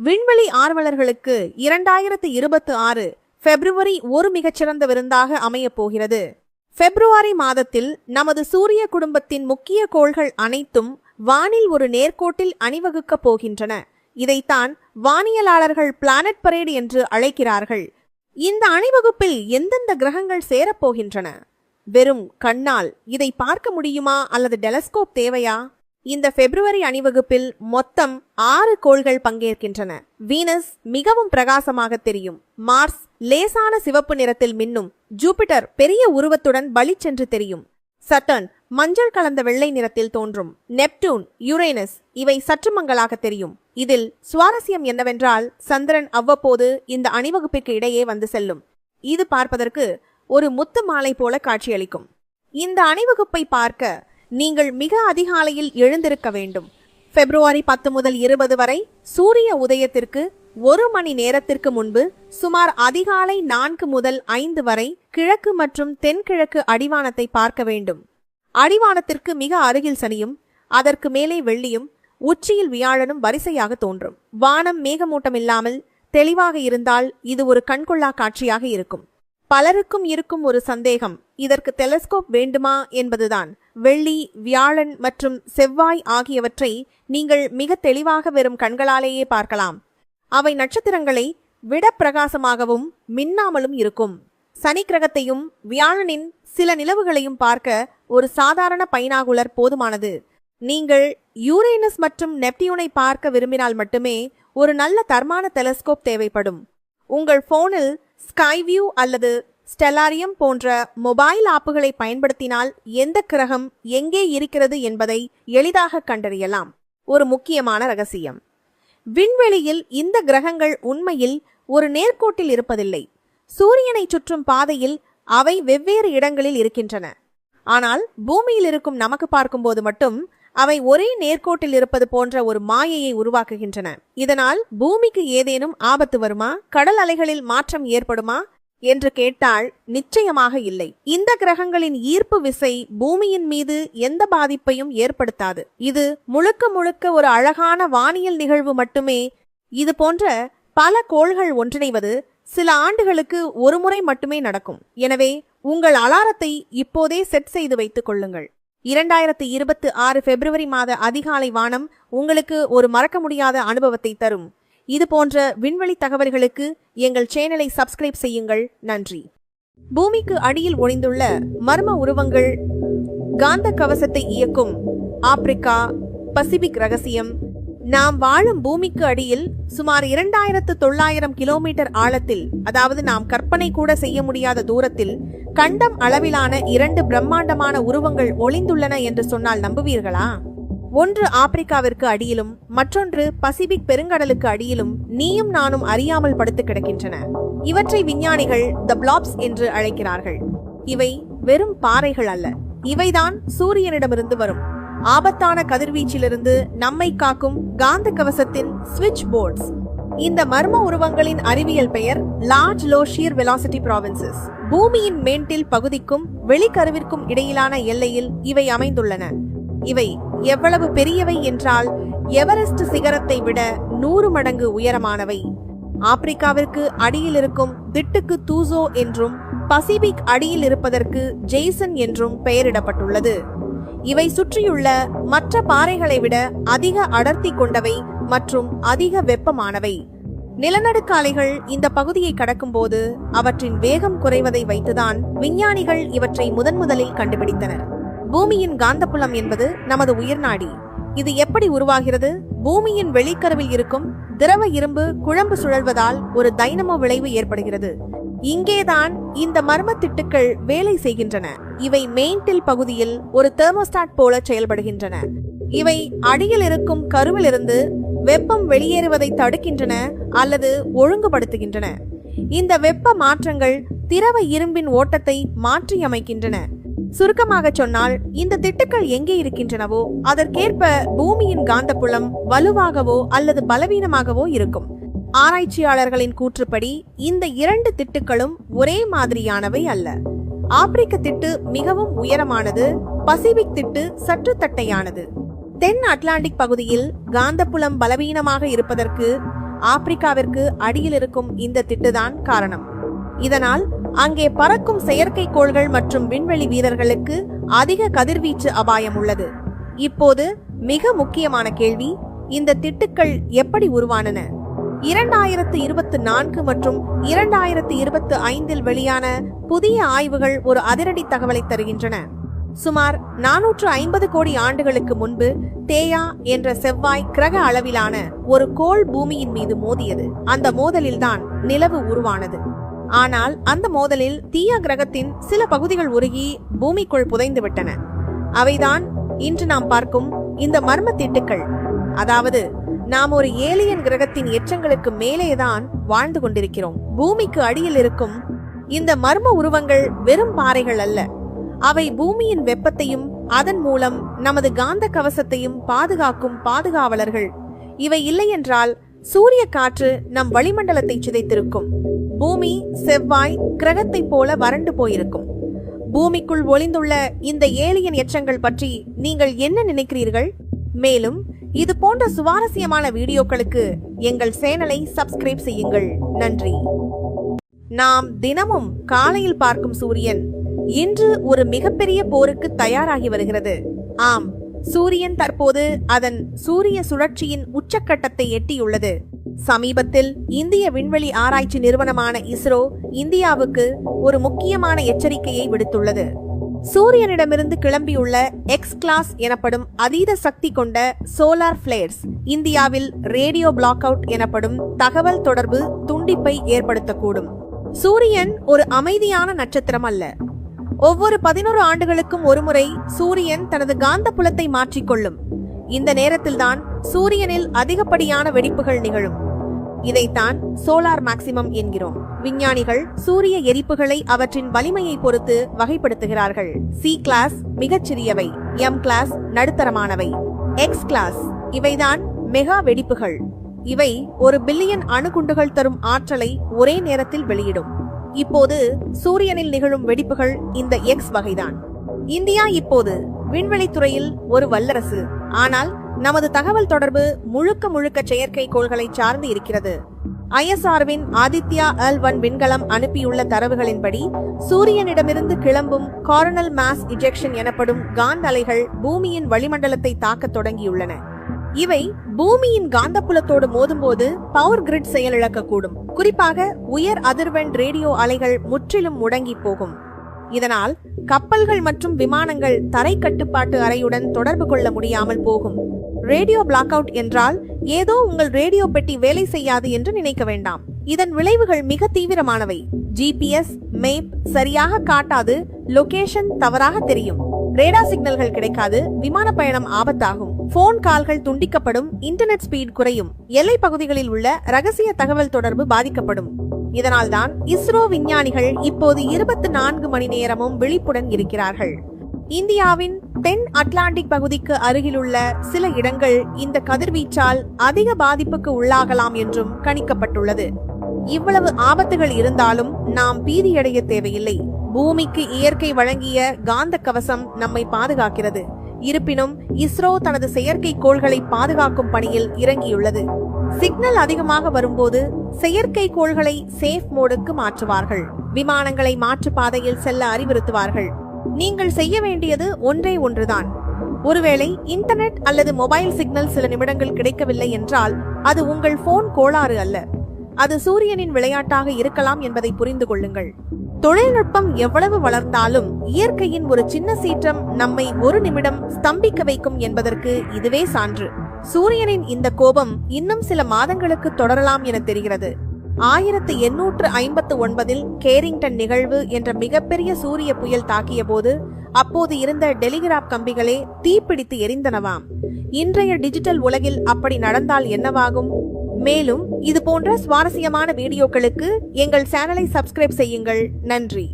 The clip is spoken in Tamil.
விண்வெளி ஆர்வலர்களுக்கு இரண்டாயிரத்து இருபத்தி ஆறு பிப்ரவரி ஒரு மிகச்சிறந்த விருந்தாக அமையப் போகிறது. பிப்ரவரி மாதத்தில் நமது சூரிய குடும்பத்தின் முக்கிய கோள்கள் அனைத்தும் வானில் ஒரு நேர்கோட்டில் அணிவகுக்கப் போகின்றன. இதைத்தான் வானியலாளர்கள் பிளானட் பரேடு என்று அழைக்கிறார்கள். இந்த அணிவகுப்பில் எந்தெந்த கிரகங்கள் சேரப்போகின்றன வெறும் கண்ணால் இதை பார்க்க முடியுமா அல்லது டெலஸ்கோப் தேவையா? இந்த பிப்ரவரி அணிவகுப்பில் மொத்தம் ஆறு கோள்கள் பங்கேற்கின்றன. வீனஸ் மிகவும் பிரகாசமாக தெரியும். மார்ஸ் லேசான சிவப்பு நிறத்தில் மின்னும். ஜூபிட்டர் பெரிய உருவத்துடன் பளிச்சென்று தெரியும். சட்டர்ன் மஞ்சள் கலந்த வெள்ளை நிறத்தில் தோன்றும். நெப்டூன் யுரேனஸ் இவை சற்று மங்களாக தெரியும். இதில் சுவாரஸ்யம் என்னவென்றால் சந்திரன் அவ்வப்போது இந்த அணிவகுப்பிற்கு இடையே வந்து செல்லும். இது பார்ப்பதற்கு ஒரு முத்து மாலை போல காட்சியளிக்கும். இந்த அணிவகுப்பை பார்க்க நீங்கள் மிக அதிகாலையில் எழுந்திருக்க வேண்டும். பிப்ரவரி பத்து முதல் இருபது வரை சூரிய உதயத்திற்கு ஒரு மணி நேரத்திற்கு முன்பு சுமார் அதிகாலை நான்கு முதல் ஐந்து வரை கிழக்கு மற்றும் தென்கிழக்கு அடிவானத்தை பார்க்க வேண்டும். அடிவானத்திற்கு மிக அருகில் சனியும் அதற்கு மேலே வெள்ளியும் உச்சியில் வியாழனும் வரிசையாக தோன்றும். வானம் மேகமூட்டம் இல்லாமல் தெளிவாக இருந்தால் இது ஒரு கண்கொள்ளா காட்சியாக இருக்கும். பலருக்கும் இருக்கும் ஒரு சந்தேகம் இதற்கு டெலஸ்கோப் வேண்டுமா என்பதுதான். வெள்ளி வியாழன் மற்றும் செவ்வாய் ஆகியவற்றை நீங்கள் மிக தெளிவாக வெறும் கண்களாலேயே பார்க்கலாம். அவை நட்சத்திரங்களை விட பிரகாசமாகவும் மின்னாமலும் இருக்கும். சனி கிரகத்தையும் வியாழனின் சில நிலவுகளையும் பார்க்க ஒரு சாதாரண பைனாகுலர் போதுமானது. நீங்கள் யூரேனஸ் மற்றும் நெப்டியூனை பார்க்க விரும்பினால் மட்டுமே ஒரு நல்ல தர்மான டெலஸ்கோப் தேவைப்படும். உங்கள் போனில் ஸ்கைவியூ அல்லது ஸ்டெலாரியம் போன்ற மொபைல் ஆப்புகளை பயன்படுத்தினால் எந்த கிரகம் எங்கே இருக்கிறது என்பதை எளிதாக கண்டறியலாம். ஒரு முக்கியமான ரகசியம். விண்வெளியில் இந்த கிரகங்கள் உண்மையில் ஒரு நேர்கோட்டில் இருப்பதில்லை. சூரியனை சுற்றும் பாதையில் அவை வெவ்வேறு இடங்களில் இருக்கின்றன. ஆனால் பூமியில் இருக்கும் நமக்கு பார்க்கும்போது மட்டும் அவை ஒரே நேர்கோட்டில் இருப்பது போன்ற ஒரு மாயையை உருவாக்குகின்றன. இதனால் பூமிக்கு ஏதேனும் ஆபத்து வருமா? கடல் அலைகளில் மாற்றம் ஏற்படுமா? என்று கேட்டால் நிச்சயமாக இல்லை. இந்த கிரகங்களின் ஈர்ப்பு விசை பூமியின் மீது எந்த பாதிப்பையும் ஏற்படுத்தாது. இது முழுக்க முழுக்க ஒரு அழகான வானியல் நிகழ்வு மட்டுமே. இது போன்ற பல கோள்கள் ஒன்றிணைவது சில ஆண்டுகளுக்கு ஒரு முறை மட்டுமே நடக்கும். எனவே உங்கள் அலாரத்தை இப்போதே செட் செய்து வைத்துக் கொள்ளுங்கள். இரண்டாயிரத்து இருபத்து ஆறு பிப்ரவரி மாத அதிகாலை வானம் உங்களுக்கு ஒரு மறக்க முடியாத அனுபவத்தை தரும். இது போன்ற விண்வெளி தகவல்களுக்கு எங்கள் சேனலை சப்ஸ்கிரைப் செய்யுங்கள். நன்றி. பூமிக்கு அடியில் ஒளிந்துள்ள மர்ம உருவங்கள் காந்த கவசத்தை இயக்கும் ஆப்பிரிக்கா பசிபிக் ரகசியம். நாம் வாழும் பூமிக்கு அடியில் சுமார் இரண்டாயிரத்து தொள்ளாயிரம் கிலோமீட்டர் ஆழத்தில் அதாவது நாம் கற்பனை கூட செய்ய முடியாத தூரத்தில் கண்டம் அளவிலான இரண்டு பிரம்மாண்டமான உருவங்கள் ஒளிந்துள்ளன என்று சொன்னால் நம்புவீர்களா? ஒன்று ஆப்பிரிக்காவிற்கு அடியிலும் மற்றொன்று பசிபிக் பெருங்கடலுக்கு அடியிலும் நீயும் நானும் அறியாமல் படுத்து கிடக்கின்றன. இவற்றை விஞ்ஞானிகள் த பிளாப்ஸ் என்று அழைக்கிறார்கள். இவை வெறும் பாறைகள் அல்ல. இவைதான் சூரியனிடமிருந்து வரும். ஆபத்தான கதிர்வீச்சிலிருந்து நம்மை காக்கும் காந்த கவசத்தின் சுவிட்ச் போர்ட்ஸ். இந்த மர்ம உருவங்களின் அறிவியல் பெயர் large low shear velocity provinces. பூமியின் மேன்டில் பகுதிக்கும் வெளிக்கருவிற்கும் இடையிலான எல்லையில் இவை அமைந்துள்ளன. இவை எவ்வளவு பெரியவை என்றால் எவரெஸ்ட் சிகரத்தை விட நூறு மடங்கு உயரமானவை. ஆப்பிரிக்காவிற்கு அடியில் இருக்கும் திட்டுக்கு தூசோ என்றும் பசிபிக் அடியில் இருப்பதற்கு ஜெய்சன் என்றும் பெயரிடப்பட்டுள்ளது. இவை சுற்றியுள்ள மற்ற பாறைகளை விட அதிக அடர்த்தி கொண்டவை மற்றும் அதிக வெப்பமானவை. நிலநடுக்க அலைகள் இந்த பகுதியை கடக்கும்போது அவற்றின் வேகம் குறைவதை வைத்துதான் விஞ்ஞானிகள் இவற்றை முதன்முதலில் கண்டுபிடித்தனர். பூமியின் காந்தப்புலம் என்பது நமது உயிர்நாடி இது எப்படி உருவாகிறது? பூமியின் வெளிக்கருவில் இருக்கும் திரவ இரும்பு குழம்பு சுழல்வதால் ஒரு தைனமோ விளைவு ஏற்படுகிறது. இங்கேதான் இந்த மர்ம திட்டுக்கள் வேலை செய்கின்றன. இவை மெயின்டில் பகுதியில் ஒரு தெர்மோஸ்டாட் போல செயல்படுகின்றன. இவை அடியில் இருக்கும் கருவிலிருந்து வெப்பம் வெளியேறுவதை தடுக்கின்றன அல்லது ஒழுங்குபடுத்துகின்றன. இந்த வெப்ப மாற்றங்கள் திரவ இரும்பின் ஓட்டத்தை மாற்றியமைக்கின்றன. சுருக்கமாக சொன்னால் இந்த திட்டுக்கள் எங்கே இருக்கின்றனவோ அதற்கேற்ப பூமியின் காந்தப்புலம் வலுவாகவோ அல்லது பலவீனமாகவோ இருக்கும். ஆராய்ச்சியாளர்களின் கூற்றுப்படி இந்த இரண்டு திட்டுக்களும் ஒரே மாதிரியானவை அல்ல. ஆப்பிரிக்க திட்டு மிகவும் உயரமானது பசிபிக் திட்டு சற்று தட்டையானது. தென் அட்லாண்டிக் பகுதியில் காந்தப்புலம் பலவீனமாக இருப்பதற்கு ஆப்பிரிக்காவிற்கு அடியில் இருக்கும் இந்த திட்டுதான் காரணம். இதனால் அங்கே பறக்கும் செயற்கைக்கோள்கள் மற்றும் விண்வெளி வீரர்களுக்கு அதிக கதிர்வீச்சு அபாயம் உள்ளது. இப்போது மிக முக்கியமான கேள்வி இந்த திட்டுக்கள் எப்படி உருவானன? இரண்டாயிரத்து இருபத்து நான்கு மற்றும் இரண்டாயிரத்து இருபத்து ஐந்தில் வெளியான புதிய ஆய்வுகள் ஒரு அதிரடி தகவலை தருகின்றன. சுமார் நானூற்று ஐம்பது கோடி ஆண்டுகளுக்கு முன்பு தேயா என்ற செவ்வாய் கிரக அளவிலான ஒரு கோள் பூமியின் மீது மோதியது. அந்த மோதலில்தான் நிலவு உருவானது. ஆனால் அந்த மோதலில் தீயா கிரகத்தின் சில பகுதிகள் உருகி பூமிக்குள் புதைந்து விட்டன அவைதான் இன்று நாம் பார்க்கும் இந்த மர்ம திட்டுக்கள் அதாவது நாம் ஒரு ஏலியன் கிரகத்தின் எச்சங்களுக்கு மேலேதான் வாழ்ந்து கொண்டிருக்கிறோம். பூமிக்கு அடியில் இருக்கும் இந்த மர்ம உருவங்கள் வெறும் பாறைகள் அல்ல. அவை பூமியின் வெப்பத்தையும் அதன் மூலம் நமது காந்த கவசத்தையும் பாதுகாக்கும் பாதுகாவலர்கள். இவை இல்லையென்றால் சூரிய காற்று நம் வளிமண்டலத்தை சிதைத்திருக்கும். பூமி செவ்வாய் கிரகத்தைப் போல வறண்டு போயிருக்கும். பூமிக்குள் ஒளிந்துள்ள இந்த ஏலியன் எச்சங்கள் பற்றி நீங்கள் என்ன நினைக்கிறீர்கள்? மேலும் இது போன்ற சுவாரஸ்யமான வீடியோக்களுக்கு எங்கள் சேனலை சப்ஸ்கிரைப் செய்யுங்கள். நன்றி. நாம் தினமும் காலையில் பார்க்கும் சூரியன் இன்று ஒரு மிகப்பெரிய போருக்கு தயாராகி வருகிறது. ஆம் சூரியன் தற்போது அதன் சூரிய சுழற்சியின் உச்சக்கட்டத்தை எட்டியுள்ளது. சமீபத்தில் இந்திய விண்வெளி ஆராய்ச்சி நிறுவனமான இஸ்ரோ இந்தியாவுக்கு ஒரு முக்கியமான எச்சரிக்கையை விடுத்துள்ளது. சூரியனிடமிருந்து கிளம்பியுள்ள எக்ஸ் கிளாஸ் எனப்படும் அதீத சக்தி கொண்ட சோலார் பிளேர்ஸ் இந்தியாவில் ரேடியோ பிளாக் அவுட் எனப்படும் தகவல் தொடர்பு துண்டிப்பை ஏற்படுத்தக்கூடும். சூரியன் ஒரு அமைதியான நட்சத்திரம் அல்ல. ஒவ்வொரு பதினோரு ஆண்டுகளுக்கும் ஒருமுறை சூரியன் தனது காந்த புலத்தை மாற்றிக்கொள்ளும். இந்த நேரத்தில்தான் சூரியனில் அதிகப்படியான வெடிப்புகள் நிகழும். இதைத்தான் சோலார் மேக்சிமம் என்கிறோம். விஞ்ஞானிகள் சூரிய எரிப்புகளை அவற்றின் வலிமையை பொறுத்து வகைப்படுத்துகிறார்கள். சி கிளாஸ் மிகச்சிறியவை எம் கிளாஸ் நடுத்தரமானவை. எக்ஸ் கிளாஸ் இவைதான் மெகா வெடிப்புகள். இவை ஒரு பில்லியன் அணுகுண்டுகள் தரும் ஆற்றலை ஒரே நேரத்தில் வெளியிடும். இப்போது சூரியனில் நிகழும் வெடிப்புகள் இந்த எக்ஸ் வகைதான். இந்தியா இப்போது விண்வெளித்துறையில் ஒரு வல்லரசு. ஆனால் நமது தகவல் தொடர்பு முழுக்க முழுக்க செயற்கை கோள்களை சார்ந்து இருக்கிறது. ஐஎஸ்ஆர்வின் ஆதித்யா அல் ஒன் விண்கலம் அனுப்பியுள்ள தரவுகளின்படி சூரியனிடமிருந்து கிளம்பும் கார்னல் மாஸ் இஜெக்ஷன் எனப்படும் காந்த அலைகள் பூமியின் வளிமண்டலத்தை தாக்கத் தொடங்கியுள்ளன. இவை பூமியின் காந்தப்புலத்தோடு மோதும்போது பவர் கிரிட் செயலிழக்கக்கூடும். குறிப்பாக உயர் அதிர்வெண் ரேடியோ அலைகள் முற்றிலும் முடங்கி போகும். இதனால் கப்பல்கள் மற்றும் விமானங்கள் தரை கட்டுப்பாட்டு அறையுடன் தொடர்பு கொள்ள முடியாமல் போகும். ரேடியோ பிளாக் அவுட் என்றால் ஏதோ உங்கள் ரேடியோ பெட்டி வேலை செய்யாது என்று நினைக்க வேண்டாம். இதன் விளைவுகள் மிக தீவிரமானவை. ஜிபிஎஸ் மேப் சரியாக காட்டாது லொகேஷன் தவறாக தெரியும். ரேடா சிக்னல்கள் கிடைக்காது விமான பயணம் ஆபத்தாகும். போன் கால்கள் துண்டிக்கப்படும் இன்டர்நெட் ஸ்பீட் குறையும் எல்லை பகுதிகளில் உள்ள ரகசிய தகவல் தொடர்பு பாதிக்கப்படும். இதனால்தான் இஸ்ரோ விஞ்ஞானிகள் இப்போது இருபத்தி நான்கு மணி நேரமும் விழிப்புடன் இருக்கிறார்கள். இந்தியாவின் தென் அட்லாண்டிக் பகுதிக்கு அருகிலுள்ள சில இடங்கள் இந்த கதிர்வீச்சால் அதிக பாதிப்புக்கு உள்ளாகலாம் என்றும் கணிக்கப்பட்டுள்ளது. இவ்வளவு ஆபத்துகள் இருந்தாலும் நாம் பீதியடைய தேவையில்லை. பூமிக்கு இயற்கை வழங்கிய காந்த கவசம் நம்மை பாதுகாக்கிறது. இருப்பினும் இஸ்ரோ தனது செயற்கை கோள்களை பாதுகாக்கும் பணியில் இறங்கியுள்ளது. சிக்னல் அதிகமாக வரும்போது செயற்கை கோள்களை சேஃப் மோடுக்கு மாற்றுவார்கள். விமானங்களை மாற்று பாதையில் செல்ல அறிவுறுத்துவார்கள். நீங்கள் செய்ய வேண்டியது ஒன்றே ஒன்றுதான். ஒருவேளை இன்டர்நெட் அல்லது மொபைல் சிக்னல் சில நிமிடங்கள் கிடைக்கவில்லை என்றால் அது உங்கள் போன் கோளாறு அல்ல. அது சூரியனின் விளையாட்டாக இருக்கலாம் என்பதை புரிந்து கொள்ளுங்கள். தொழில்நுட்பம் எவ்வளவு வளர்ந்தாலும் இயற்கையின் ஒரு சின்ன சீற்றம் நம்மை ஒரு நிமிடம் ஸ்தம்பிக்க வைக்கும் என்பதற்கு இதுவே சான்று. சூரியனின் இந்த கோபம் இன்னும் சில மாதங்களுக்கு தொடரலாம் என தெரிகிறது. ஆயிரத்து எண்ணூற்று ஐம்பத்து ஒன்பதில் கேரிங்டன் நிகழ்வு என்ற மிகப்பெரிய சூரிய புயல் தாக்கிய போது அப்போது இருந்த டெலிகிராப் கம்பிகளே தீப்பிடித்து எரிந்தனவாம். இன்றைய டிஜிட்டல் உலகில் அப்படி நடந்தால் என்னவாகும்? மேலும் இது போன்ற சுவாரஸ்யமான வீடியோக்களுக்கு எங்கள் சேனலை சப்ஸ்கிரைப் செய்யுங்கள். நன்றி.